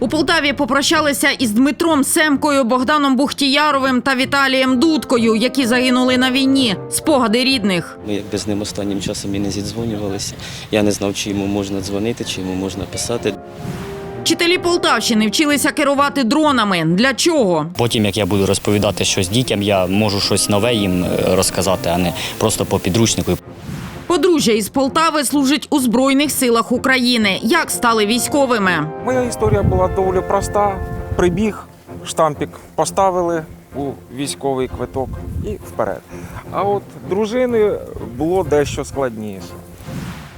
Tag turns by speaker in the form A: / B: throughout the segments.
A: У Полтаві попрощалися із Дмитром Семкою, Богданом Бухтіяровим та Віталієм Дудкою, які загинули на війні. Спогади рідних.
B: Ми якби з ним останнім часом і не зідзвонювалися. Я не знав, чи йому можна дзвонити, чи йому можна писати.
A: Вчителі Полтавщини вчилися керувати дронами. Для чого?
C: Потім, як я буду розповідати щось дітям, я можу щось нове їм е, розказати, а не просто по підручнику.
A: Подружжя із Полтави служить у Збройних силах України. Як стали військовими?
D: Моя історія була доволі проста. Прибіг, штампік поставили у військовий квиток і вперед. А от дружини було дещо складніше.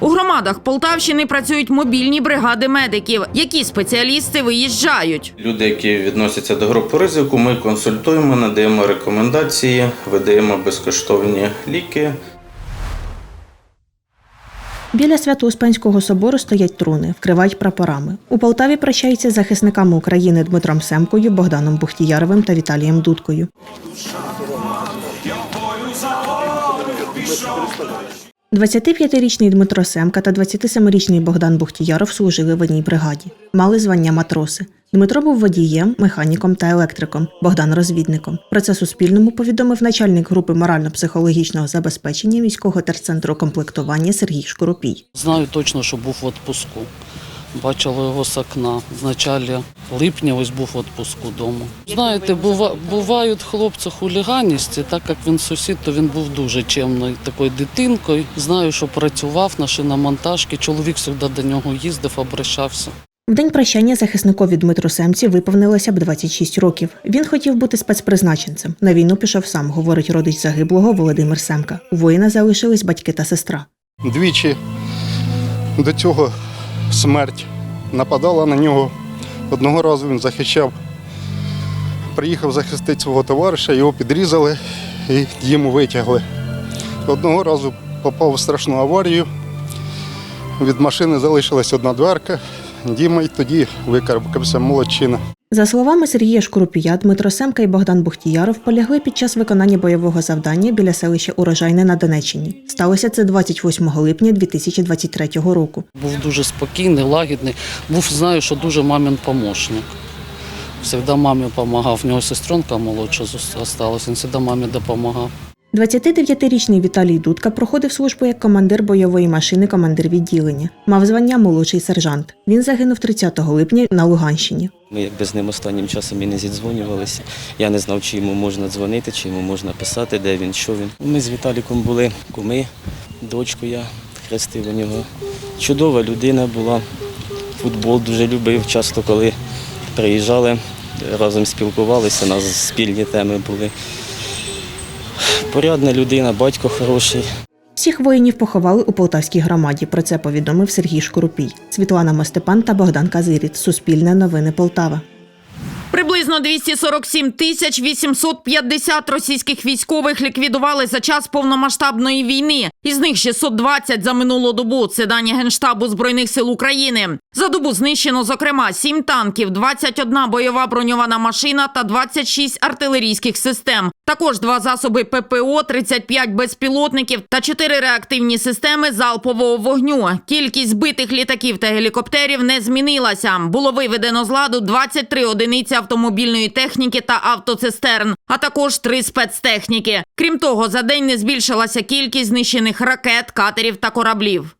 A: У громадах Полтавщини працюють мобільні бригади медиків. Які спеціалісти виїжджають?
E: Люди, які відносяться до групи ризику, ми консультуємо, надаємо рекомендації, видаємо безкоштовні ліки.
F: Біля Свято-Успенського собору стоять труни, вкривають прапорами. У Полтаві прощаються захисниками України Дмитром Семкою, Богданом Бухтіяровим та Віталієм Дудкою. – 25-річний Дмитро Семка та 27-річний Богдан Бухтіяров служили в одній бригаді. Мали звання матроси. Дмитро був водієм, механіком та електриком, Богдан розвідником. Про це Суспільному повідомив начальник групи морально-психологічного забезпечення військового терцентру комплектування Сергій Шкоропій.
G: Знаю точно, що був в відпуску. Бачила його з окна. В началі липня ось був в відпуску вдома. Знаєте, бува, бувають хлопці хуліганісті, так як він сусід, то він був дуже чемною такою дитинкою. Знаю, що працював на шиномонтажці. Чоловік завжди до нього їздив, обращався.
F: В день прощання захисникові Дмитру Семці виповнилося б 26 років. Він хотів бути спецпризначенцем. На війну пішов сам, говорить родич загиблого Володимир Семка. У воїна залишились батьки та сестра.
H: Двічі до цього смерть нападала на нього. Одного разу він захищав, приїхав захистити свого товариша, його підрізали і йому витягли. Одного разу попав в страшну аварію. Від машини залишилась одна дверка. Діма й тоді викарбкався молодчина.
F: За словами Сергія Шкурупія, Дмитро Семка і Богдан Бухтіяров полягли під час виконання бойового завдання біля селища Урожайне на Донеччині. Сталося це 28 липня 2023 року.
G: Був дуже спокійний, лагідний. Був, знаю, що дуже мамін помощник. Завжди мамі допомагав. В нього сестренка молодша залишилась, він завжди мамі допомагав.
F: 29-річний Віталій Дудка проходив службу як командир бойової машини, командир відділення. Мав звання молодший сержант. Він загинув 30 липня на Луганщині.
B: Ми якби з ним останнім часом і не зідзвонювалися. Я не знав, чи йому можна дзвонити, чи йому можна писати, де він, що він. Ми з Віталіком були куми, дочку я хрестив у нього. Чудова людина була. Футбол дуже любив. Часто, коли приїжджали, разом спілкувалися, у нас спільні теми були. Порядна людина, батько хороший.
F: Всіх воїнів поховали у Полтавській громаді. Про це повідомив Сергій Шкурупій. Світлана Мостепан та Богдан Казиріт. Суспільне новини Полтава.
A: Приблизно 247 тисяч 850 російських військових ліквідували за час повномасштабної війни. Із них 620 за минулу добу. Це дані Генштабу Збройних сил України. За добу знищено, зокрема, 7 танків, 21 бойова броньована машина та 26 артилерійських систем. Також два засоби ППО, 35 безпілотників та 4 реактивні системи залпового вогню. Кількість збитих літаків та гелікоптерів не змінилася. Було виведено з ладу 23 одиниці автомобільної техніки та автоцистерн, а також три спецтехніки. Крім того, за день не збільшилася кількість знищених ракет, катерів та кораблів.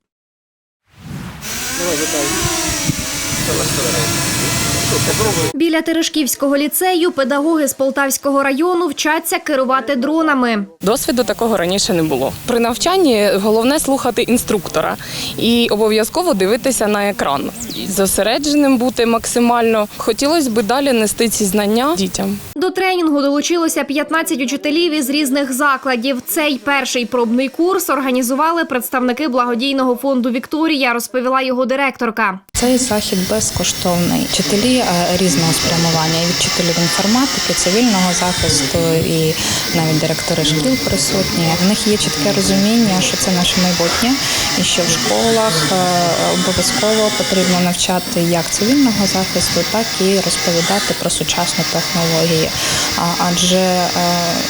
I: Біля Терешківського ліцею педагоги з Полтавського району вчаться керувати дронами.
J: Досвіду такого раніше не було. При навчанні головне слухати інструктора і обов'язково дивитися на екран. Зосередженим бути максимально. Хотілося б далі нести ці знання дітям.
I: До тренінгу долучилося 15 учителів із різних закладів. Цей перший пробний курс організували представники благодійного фонду Вікторія, розповіла його директорка.
K: Цей захід безкоштовний. Вчителі е, різного спрямування, і від вчителів інформатики, цивільного захисту, і навіть директори шкіл присутні. В них є чітке розуміння, що це наше майбутнє, і що в школах е, обов'язково потрібно навчати як цивільного захисту, так і розповідати про сучасні технології. Адже е,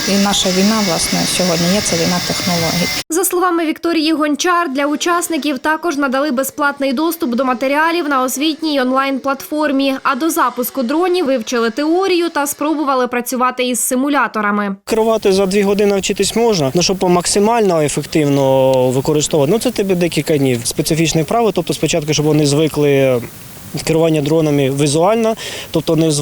K: і наша війна, власне, сьогодні є це війна технологій.
I: За словами Вікторії Гончар, для учасників також надали безплатний доступ до матеріалів
L: матеріалів на освітній онлайн-платформі. А до запуску дронів вивчили теорію та спробували працювати із симуляторами.
M: Керувати за дві години вчитись можна, ну щоб максимально ефективно використовувати. Ну це тебе декілька днів. Специфічне вправи, тобто спочатку, щоб вони звикли керування дронами візуально, тобто не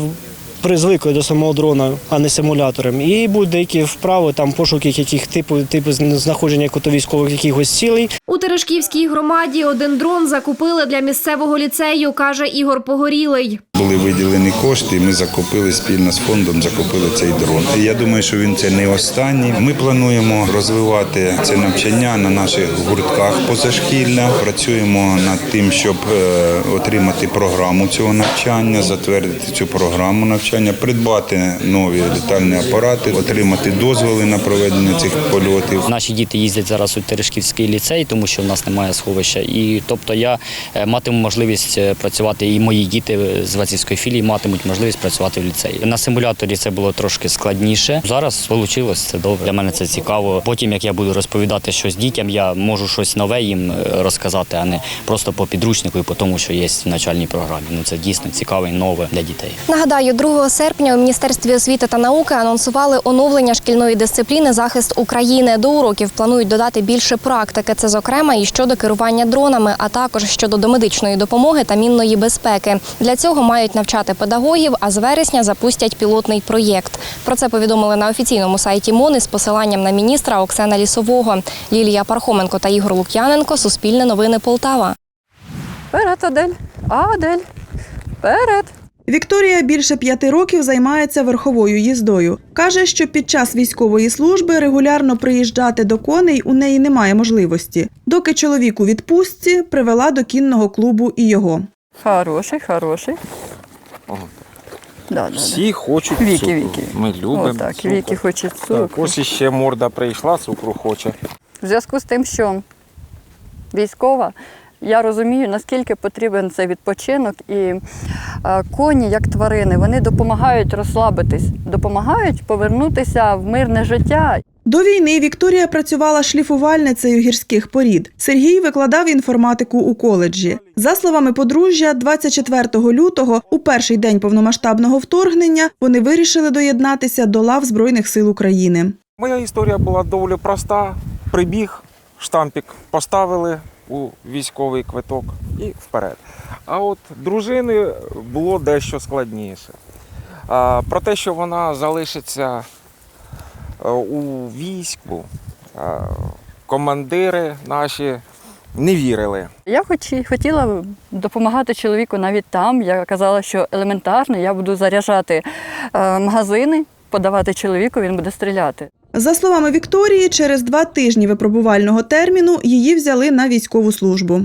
M: призвикли до самого дрона, а не симулятором. І будуть деякі вправи, там пошуки яких типу, типу знаходження кото військових якихось цілей.
L: У Терешківській громаді один дрон закупили для місцевого ліцею, каже Ігор Погорілий.
N: Були виділені кошти, ми закупили спільно з фондом, закупили цей дрон. І я думаю, що він це не останній. Ми плануємо розвивати це навчання на наших гуртках позашкілля. Працюємо над тим, щоб е, отримати програму цього навчання, затвердити цю програму навчання, придбати нові літальні апарати, отримати дозволи на проведення цих польотів.
C: Наші діти їздять зараз у Терешківський ліцей, тому що в нас немає сховища. І тобто я е, матиму можливість е, працювати, і мої діти з Вацівської філії матимуть можливість працювати в ліцеї. На симуляторі це було трошки складніше. Зараз вийшло це добре. Для мене це цікаво. Потім, як я буду розповідати щось дітям, я можу щось нове їм е, розказати, а не просто по підручнику і по тому, що є в навчальній програмі. Ну це дійсно цікаве і нове для дітей.
L: Нагадаю, 2 серпня у Міністерстві освіти та науки анонсували оновлення шкільної дисципліни захист України. До уроків планують додати більше практики. Це зокрема і щодо керування дронами, а також щодо домедичної допомоги та мінної безпеки. Для цього мають навчати педагогів, а з вересня запустять пілотний проєкт. Про це повідомили на офіційному сайті МОНи з посиланням на міністра Оксана Лісового. Лілія Пархоменко та Ігор Лук'яненко. Суспільне новини Полтава.
J: Вперед, Адель. Адель. Вперед.
O: Вікторія більше п'яти років займається верховою їздою. Каже, що під час військової служби регулярно приїжджати до коней у неї немає можливості. Доки чоловік у відпустці привела до кінного клубу і його.
J: Хороший, хороший.
D: Ага.
J: Да, да,
D: Всі хочуть
J: Віки,
D: цукру.
J: Віки.
D: Ми любимо
J: Отак,
D: цукор.
J: Віки хоче цукру.
D: Так, ось іще морда прийшла, цукру хоче.
J: В зв'язку з тим, що військова, я розумію, наскільки потрібен цей відпочинок. І е, коні, як тварини, вони допомагають розслабитись, допомагають повернутися в мирне життя.
O: До війни Вікторія працювала шліфувальницею гірських порід. Сергій викладав інформатику у коледжі. За словами подружжя, 24 лютого, у перший день повномасштабного вторгнення, вони вирішили доєднатися до лав Збройних сил України.
D: Моя історія була доволі проста. Прибіг, штампік поставили у військовий квиток і вперед. А от дружини було дещо складніше. Про те, що вона залишиться у війську, е, командири наші не вірили.
J: Я хоч і хотіла допомагати чоловіку навіть там. Я казала, що елементарно я буду заряджати е, магазини, подавати чоловіку, він буде стріляти.
O: За словами Вікторії, через два тижні випробувального терміну її взяли на військову службу.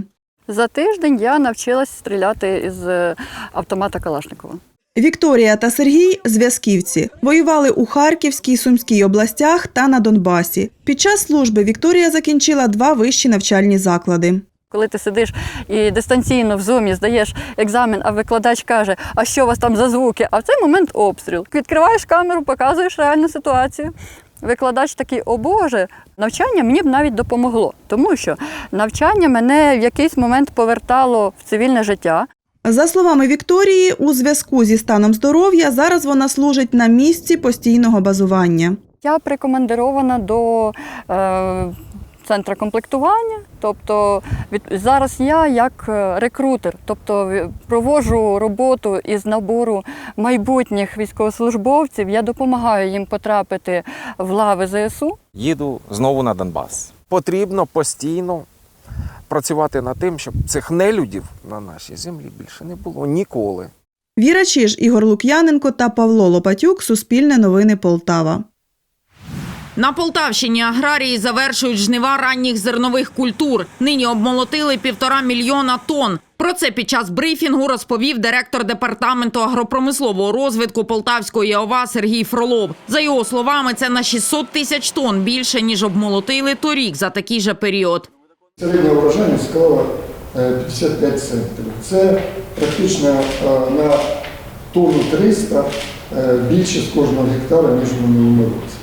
J: За тиждень я навчилась стріляти із е, автомата Калашникова.
O: Вікторія та Сергій зв'язківці воювали у Харківській, Сумській областях та на Донбасі. Під час служби Вікторія закінчила два вищі навчальні заклади.
J: Коли ти сидиш і дистанційно в зумі здаєш екзамен, а викладач каже, а що у вас там за звуки? А в цей момент обстріл. Відкриваєш камеру, показуєш реальну ситуацію. Викладач такий, о Боже, навчання мені б навіть допомогло, тому що навчання мене в якийсь момент повертало в цивільне життя.
O: За словами Вікторії, у зв'язку зі станом здоров'я зараз вона служить на місці постійного базування.
J: Я прикомандирована до е, центру комплектування. Тобто від, зараз я як е, рекрутер, тобто проводжу роботу із набору майбутніх військовослужбовців. Я допомагаю їм потрапити в лави ЗСУ.
D: Їду знову на Донбас. Потрібно постійно працювати над тим, щоб цих нелюдів на нашій землі більше не було ніколи.
O: Віра Чиж, Ігор Лук'яненко та Павло Лопатюк. Суспільне новини Полтава.
A: На Полтавщині аграрії завершують жнива ранніх зернових культур. Нині обмолотили півтора мільйона тонн. Про це під час брифінгу розповів директор департаменту агропромислового розвитку Полтавської ОВА Сергій Фролов. За його словами, це на 600 тисяч тонн більше ніж обмолотили торік за такий же період.
P: Середня врожайність склала е, 55 центнерів. Це практично е, на тонну 300 е, більше з кожного гектара, ніж в минулому році.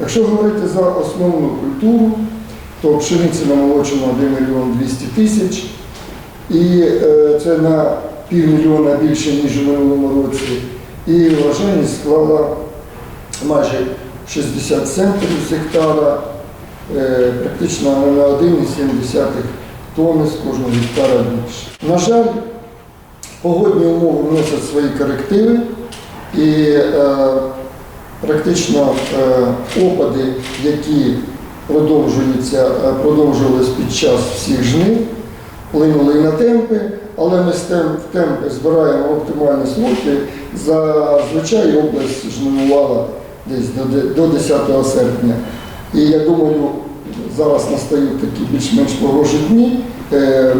P: Якщо говорити за основну культуру, то пшениці намолочено 1 мільйон 200 тисяч І е, це на півмільйона більше, ніж у минулому році. І врожайність склала майже 60 центрів з гектара, практично на 1,7 тонни з кожного гектара більше. На жаль, погодні умови вносять свої корективи і е, практично е, опади, які продовжуються, е, продовжувались під час всіх жнив, вплинули на темпи, але ми з темпи збираємо оптимальні сроки. Зазвичай область жнивувала десь до 10 серпня. І я думаю, зараз настають такі більш-менш погожі дні. Е,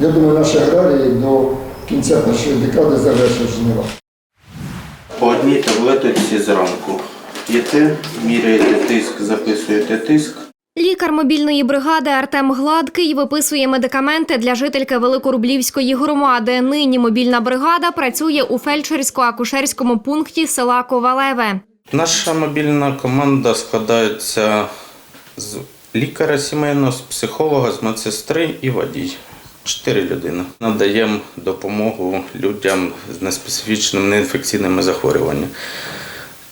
P: Я думаю, наші аграрії до кінця першої декади завершать жнива.
E: По одній таблеточці зранку. П'єте, міряєте тиск, записуєте тиск.
I: Лікар мобільної бригади Артем Гладкий виписує медикаменти для жительки Великорублівської громади. Нині мобільна бригада працює у фельдшерсько-акушерському пункті села Ковалеве.
E: Наша мобільна команда складається з лікаря сімейного, з психолога, з медсестри і водій. Чотири людини. Надаємо допомогу людям з неспецифічними неінфекційними захворюваннями.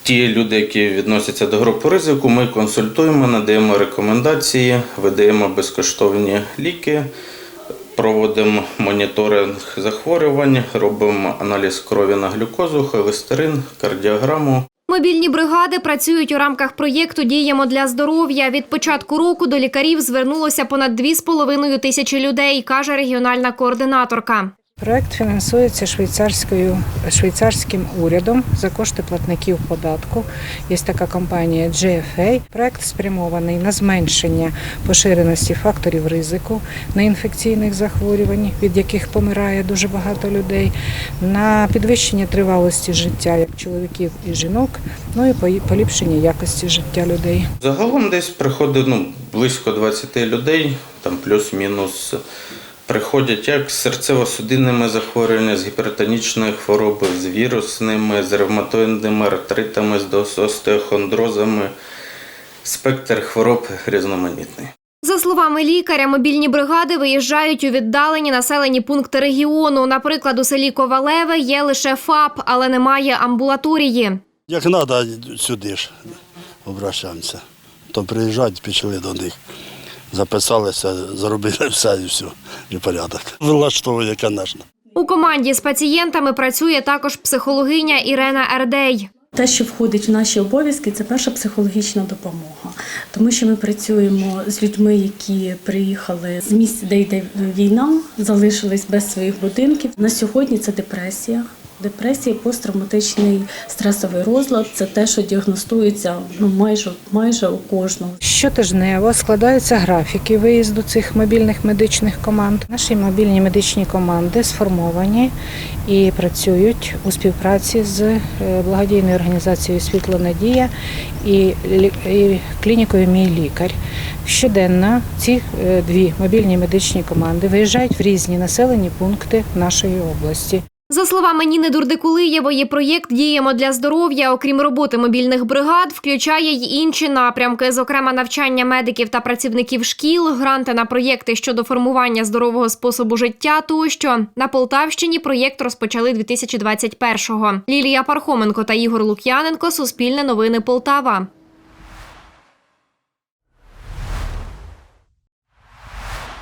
E: Ті люди, які відносяться до групи ризику, ми консультуємо, надаємо рекомендації, видаємо безкоштовні ліки, проводимо моніторинг захворювань, робимо аналіз крові на глюкозу, холестерин, кардіограму.
I: Мобільні бригади працюють у рамках проєкту Діємо для здоров'я. Від початку року до лікарів звернулося понад 2,5 тисячі людей, каже регіональна координаторка.
K: Проект фінансується швейцарською швейцарським урядом за кошти платників податку. Є така компанія GFA. Проект спрямований на зменшення поширеності факторів ризику неінфекційних захворювань, від яких помирає дуже багато людей, на підвищення тривалості життя як чоловіків і жінок, ну і поліпшення якості життя людей.
E: Загалом десь приходить ну, близько 20 людей, там плюс-мінус. Приходять як з серцево-судинними захворюваннями, з гіпертонічною хворобою, з вірусними, з ревматоїдними артритами, з остеохондрозами. Спектр хвороб різноманітний.
I: За словами лікаря, мобільні бригади виїжджають у віддалені населені пункти регіону. Наприклад, у селі Ковалеве є лише ФАП, але немає амбулаторії.
Q: Як треба, сюди ж обращаємося. То приїжджають, пішли до них, записалися, зробили все і все, і порядок. Влаштовує, звісно.
I: У команді з пацієнтами працює також психологиня Ірена Ердей.
R: Те, що входить в наші обов'язки, це перша психологічна допомога, тому що ми працюємо з людьми, які приїхали з місць, де йде війна, залишились без своїх будинків. На сьогодні це депресія. Депресія, посттравматичний стресовий розлад це те, що діагностується ну майже майже у кожного.
K: Щотижнево складаються графіки виїзду цих мобільних медичних команд. Наші мобільні медичні команди сформовані і працюють у співпраці з е, благодійною організацією Світло Надія і, клінікою Мій лікар. Щоденно ці е, дві мобільні медичні команди виїжджають в різні населені пункти нашої області.
I: За словами Ніни Дурдикулиєвої, проєкт Діємо для здоров'я, окрім роботи мобільних бригад, включає й інші напрямки, зокрема навчання медиків та працівників шкіл, гранти на проєкти щодо формування здорового способу життя. Тощо на Полтавщині проєкт розпочали 2021-го. Лілія Пархоменко та Ігор Лук'яненко. Суспільне новини Полтава.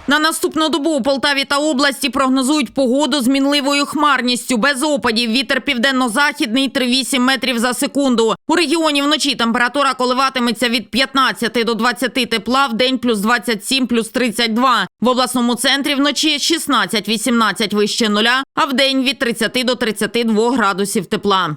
A: На наступну добу у Полтаві та області прогнозують погоду з мінливою хмарністю, без опадів. Вітер південно-західний 3,8 метрів за секунду. У регіоні вночі температура коливатиметься від 15 до 20 тепла, в день плюс 27, плюс 32. В обласному центрі вночі 16-18 вище нуля, а в день від 30 до 32 градусів тепла.